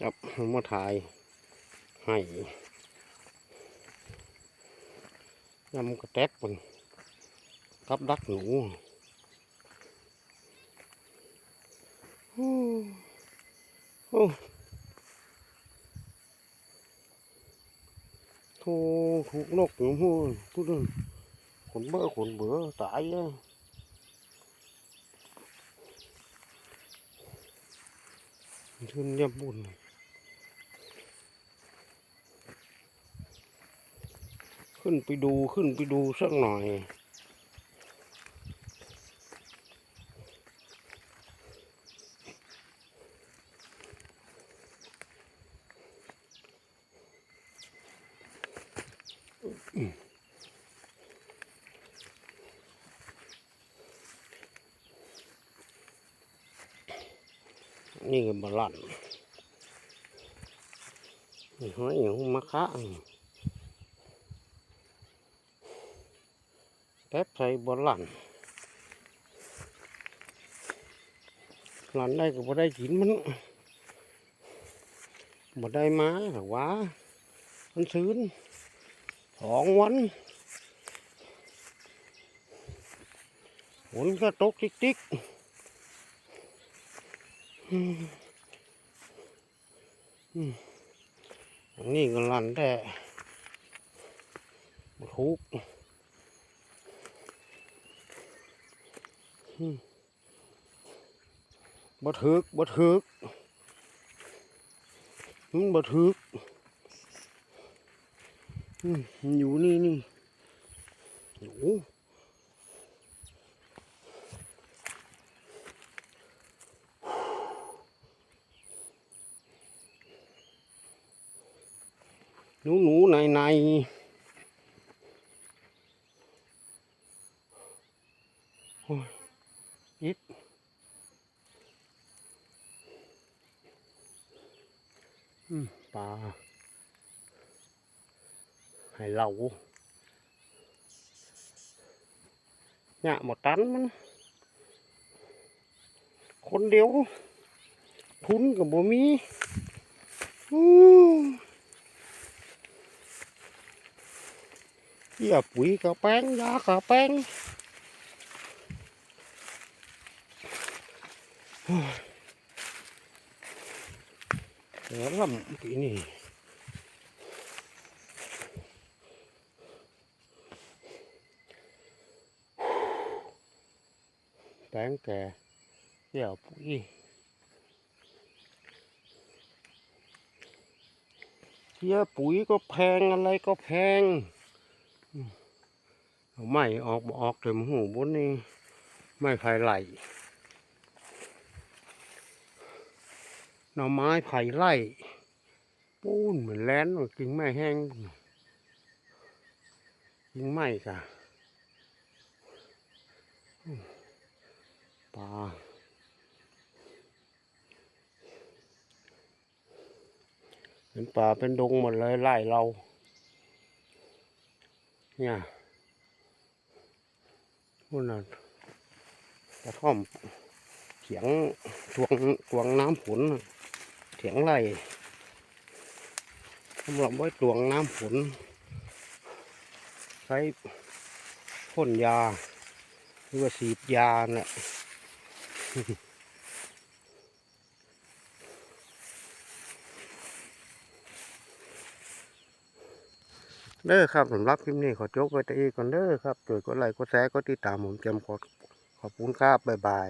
ครับมาถ่ายให้ยำกระแตกมันกับดักหนูโอ้โอ้โธ่ถูกนกหนูหูทุกคนขนเบ้อขนเบื่อตายแล้วชื่นยับบุญ ขึ้นไปดูขึ้นไปดูสักหน่อย นี่ก็บาลันนี่หอยอย่างมะคะ แป๊บใส่บาลันหลันได้ก็บ่ได้กินมันบ่ได้มาหรอกวะมันซื้นสองวันฝนก็ตกติ๊กๆอันนี้ก็ลันแต่ทุกอื บ่ถึกบ่ถึกมันบ่ถึกอยู่นี่นี่โอ้หนูหนูในในโอ้ย อิดอืมปลาให้เราเนี่ยหมดตันมัน คนเดียว ทุนกับบ่มีอู้เหี้ยปุ๋ยกระแป้งยากระแป้งโอ้ย เดี๋ยวล่ำปีนี้แป้งแก่เหี้ยปุ๋ยเหี้ยปุ๋ยก็แพงอะไรก็แพงไม่ออกออกเต็มหูบนนี่ไม่ไผ่ไหล หน่อไม้ไผ่ไล่ปูนเหมือนแลนว่ากิ่งไม้แห้งกิ่งไม้กะปลาเป็นป่าเป็นดงหมดเลยไล่เรา เนี่ยนู่นน่ะกระท่อมเถียงตวงตวงน้ำฝน เสียงไรสำหรับไว้ตวงน้ำฝนใช้พ่นยาหรือว่าฉีดยาเนี่ยเด้อครับสำหรับคลิปนี้ขอจบไว้แต่อีกก่อนเด้อครับช่วยกดไลค์กดแชร์กดติดตามผมจำขอขอบคุณครับ บ๊ายบาย